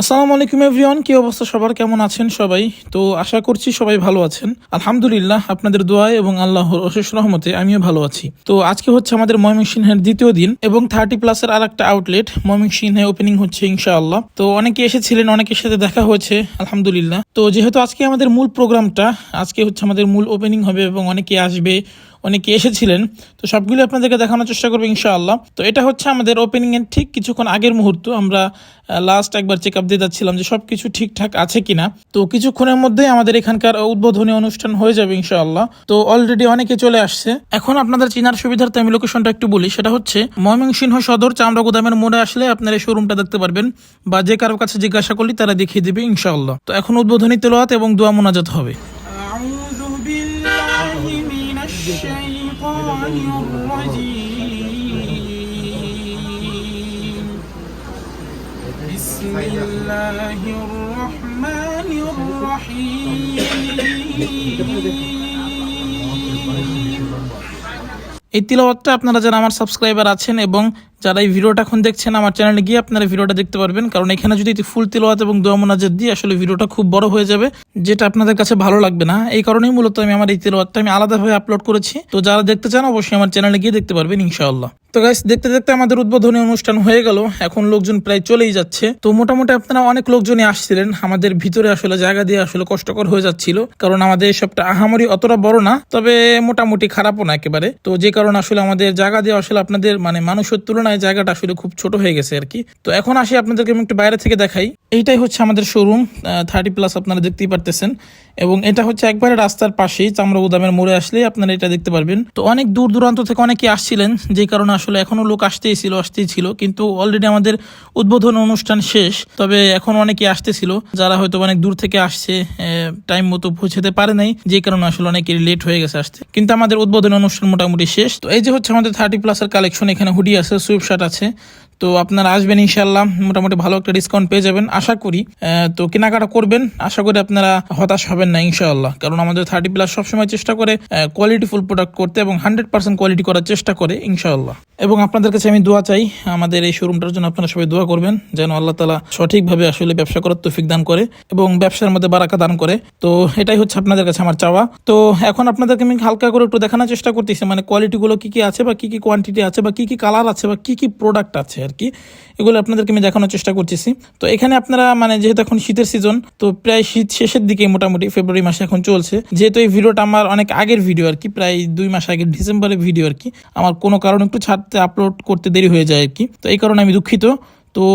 আসসালামু আলাইকুম এভরিওয়ান কি অবস্থা? সবার কেমন আছেন সবাই? তো আশা করছি সবাই ভালো আছেন। আলহামদুলিল্লাহ, আপনাদের দোয়া এবং আল্লাহর অশেষ রহমতে আমিও ভালো আছি। তো আজকে হচ্ছে আমাদের ময়মনসিংহের দ্বিতীয় দিন এবং থার্টি প্লাসের আর একটা আউটলেট ময়মনসিংহে ওপেনিং হচ্ছে, ইনশাআল্লাহ। তো অনেকে এসেছিলেন, অনেকের সাথে দেখা হয়েছে, আলহামদুলিল্লাহ। তো যেহেতু আজকে আমাদের মূল প্রোগ্রামটা আজকে হচ্ছে আমাদের মূল ওপেনিং হবে এবং অনেকে আসবে অনেকে এসেছিলেন, তো সবগুলো আপনাদেরকে দেখানোর চেষ্টা করব ইনশাআল্লাহ। তো এটা হচ্ছে আমাদের ওপেনিংয়ের ঠিক কিছুক্ষণ আগের মুহূর্ত। আমরা লাস্ট একবার চেক আপ দিয়ে যাচ্ছিলাম যে সব কিছু ঠিকঠাক আছে কিনা। তো কিছুক্ষণের মধ্যেই আমাদের এখানকার উদ্বোধনী অনুষ্ঠান হয়ে যাবে ইনশাআল্লাহ। তো অলরেডি অনেকে চলে আসছে। এখন আপনাদের চিনার সুবিধার্থে আমি লোকেশনটা একটু বলি। সেটা হচ্ছে ময়মনসিংহ সদর চামড়া গোদামের মোড়ে আসলে আপনারা এই শোরুমটা দেখতে পারবেন বা যে কারোর কাছে জিজ্ঞাসা করলি তারা দেখিয়ে দেবে ইনশাআল্লাহ। তো এখন উদ্বোধনী তেলোয়াত এবং দোয়া মোনাজাত হবে। الشيطان الرجيم بسم الله الرحمن الرحيم এই তিলাওয়াতটা আপনারা যারা আমার সাবস্ক্রাইবার আছেন এবং যারা এই ভিডিওটা এখন দেখছেন আমার চ্যানেলে গিয়ে আপনারা ভিডিওটা দেখতে পারবেন। কারণ এখানে যদি ফুল তিলাওয়াত এবং দোয়া মোনাজাত দিই আসলে ভিডিওটা খুব বড় হয়ে যাবে, যেটা আপনাদের কাছে ভালো লাগবে না। এই কারণেই মূলত আমি আমার এই তিলাওয়াতটা আমি আলাদাভাবে আপলোড করেছি। তো যারা দেখতে চান, অবশ্যই আমার চ্যানেলে গিয়ে দেখতে পারবেন ইনশাআল্লাহ। তো গাইস দেখতে দেখতে আমাদের উদ্বোধনী অনুষ্ঠান হয়ে গেল। এখন লোকজন প্রায় চলেই যাচ্ছে। তো মোটামুটি আপনারা অনেক লোকজনই আসছিলেন। আমাদের ভিতরে আসলে জায়গা দিয়ে আসলে কষ্টকর হয়ে যাচ্ছিল। কারণ আমাদের সবটা আহামরি অতটা বড় না, তবে মোটামুটি খারাপও না একেবারে। তো যে কারণে আসলে আমাদের জায়গা দিয়ে আসলে আপনাদের মানে মানুষের তুলনায় জায়গাটা আসলে খুব ছোট হয়ে গেছে আর কি। তো এখন আসি আপনাদেরকে আমি একটু বাইরে থেকে দেখাই। এইটাই হচ্ছে আমাদের শোরুম থার্টি প্লাস আপনারা দেখতেই পারতেছেন। এবং এটা হচ্ছে একবারে রাস্তার পাশেই চামড়া গুদামের মোড়ে আসলে আপনারা এটা দেখতে পারবেন। তো অনেক দূর দূরান্ত থেকে অনেকে আসছিলেন, যে কারণে আসলে এখনও লোক আসতেই ছিল আসতেই ছিল। কিন্তু অলরেডি আমাদের উদ্বোধন অনুষ্ঠান শেষ, তবে এখন অনেকে আসতেছিল। যারা হয়তো অনেক দূর থেকে আসছে টাইম মতো পৌঁছাতে পারে নাই, যে কারণে আসলে অনেকে লেট হয়ে গেছে আসতে। কিন্তু আমাদের উদ্বোধন অনুষ্ঠান মোটামুটি শেষ। তো এই যে হচ্ছে আমাদের থার্টি প্লাসের কালেকশন এখানে হুডি আছে সুইপ শার্ট আছে। তো আপনারা আসবেন ইনশাল্লাহ মোটামুটি ভালো একটা ডিসকাউন্ট পেয়ে যাবেন, আশা করি। তো কেনাকাটা করবেন, আশা করি আপনারা হতাশ হবেন না ইনশাআল্লাহ। কারণ আমাদের থার্টি প্লাস সবসময় চেষ্টা করে কোয়ালিটিফুল প্রোডাক্ট করতে এবং হান্ড্রেড পার্সেন্ট কোয়ালিটি করার চেষ্টা করে ইনশাআল্লাহ। এবং আপনাদের কাছে আমি দোয়া চাই, আমাদের এই শোরুমটার জন্য আপনারা সবাই দোয়া করবেন, যেন আল্লাহ তালা সঠিকভাবে আসলে ব্যবসা করার তৌফিক দান করে এবং ব্যবসার মধ্যে বারাকা দান করে। তো এটাই হচ্ছে আপনাদের কাছে আমার চাওয়া। তো এখন আপনাদেরকে আমি হালকা করে একটু দেখানোর চেষ্টা করতেছি মানে কোয়ালিটিগুলো কি কি আছে বা কি কি কোয়ান্টিটি আছে বা কি কি কালার আছে বা কি কি প্রোডাক্ট আছে। আর কি এগুলো আপনাদেরকে আমি দেখানোর চেষ্টা করতেছি। তো এখানে আপনারা মানে যেহেতু এখন শীতের সিজন তো প্রায় শীত শেষের দিকে মোটামুটি ফেব্রুয়ারি মাসে এখন চলছে। যেহেতু এই ভিডিওটা আমার অনেক আগের ভিডিও আর কি প্রায় দুই মাস আগের ডিসেম্বরের ভিডিও আর কি আমার কোনো কারণে একটু ছাড়তে আপলোড করতে দেরি হয়ে যায় আর কি তো এই কারণে আমি দুঃখিত। তো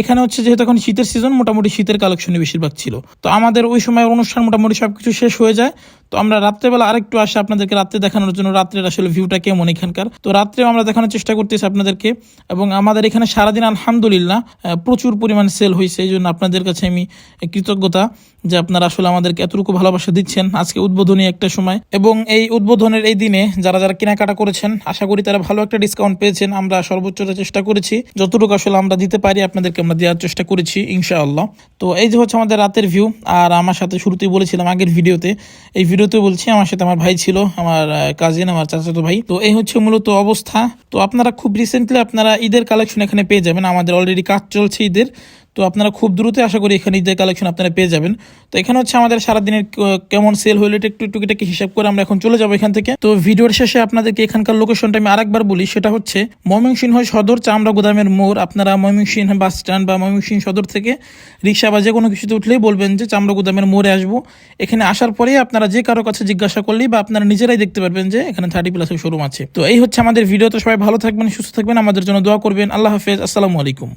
এখানে হচ্ছে যেহেতু এখন শীতের সিজন মোটামুটি শীতের কালেকশনই বেশিরভাগ ছিল। তো আমাদের ওই সময় অনুষ্ঠান মোটামুটি সব কিছু শেষ হয়ে যায়। তো আমরা রাত্রেবেলা আরেকটু আসে আপনাদেরকে রাত্রে দেখানোর জন্য। রাত্রের আসলে ভিউটা কেমন এখানকার? তো রাত্রেও আমরা দেখানোর চেষ্টা করতেছি আপনাদেরকে। এবং আমাদের এখানে সারাদিন আলহামদুলিল্লাহ প্রচুর পরিমাণ সেল হয়েছে। এই জন্য আপনাদের কাছে আমি কৃতজ্ঞতা যে আপনারা আসলে আমাদেরকে এতটুকু ভালোবাসা দিচ্ছেন। আজকে উদ্বোধনী একটা সময়। এবং এই উদ্বোধনের এই দিনে যারা যারা কেনাকাটা করেছেন, আশা করি তারা ভালো একটা ডিসকাউন্ট পেয়েছেন। আমরা সর্বোচ্চটা চেষ্টা করেছি। যতটুকু আসলে আমরা দিতে পারি, আপনাদেরকে আমরা দেওয়ার চেষ্টা করেছি, ইনশাআল্লাহ। তো এই যে হচ্ছে আমাদের রাতের ভিউ আর আমার সাথে শুরুতেই বলেছিলাম আগের ভিডিওতে এই ভিডিওতে বলছি, আমার সাথে আমার ভাই ছিল, আমার কাজিন আমার চাচাতো ভাই। তো এই হচ্ছে মূলত অবস্থা। তো আপনারা খুব রিসেন্টলি আপনারা ঈদের কালেকশন এখানে পেয়ে যাবেন। আমাদের অলরেডি কাজ চলছে ঈদের। তো আপনারা খুব দ্রুত আশা করি এখানে ঈদের কালেকশন আপনারা পেয়ে যাবেন। তো এখানে হচ্ছে আমাদের সারাদিনের কেমন সেল হইলে একটু টুকিটাকি হিসাব করে আমরা এখন চলে যাব এখান থেকে। তো ভিডিওর শেষে আপনাদেরকে এখানকার লোকেশনটা আমি আরেকবার বলি, সেটা হচ্ছে ময়মনসিংহ সদর, চামড়া গোদামের মোড়। আপনারা ময়মনসিংহ বাস স্ট্যান্ড বা ময়মনসিংহ সদর থেকে রিক্সা বা যে কোনো কিছুতে উঠলেই বলবেন যে চামড়া গোদামের মোড়ে আসব। এখানে আসার পরেই আপনারা যে কারও কাছে জিজ্ঞাসা করলেই বা আপনারা নিজেরাই দেখতে পারবেন যে এখানে থার্টি প্লাসের শোরুম আছে। তো এই হচ্ছে আমাদের ভিডিও, তো সবাই ভালো থাকবেন, সুস্থ থাকবেন, আমাদের জন্য দোয়া করবেন। আল্লাহ হাফেজ, আসসালামু আলাইকুম।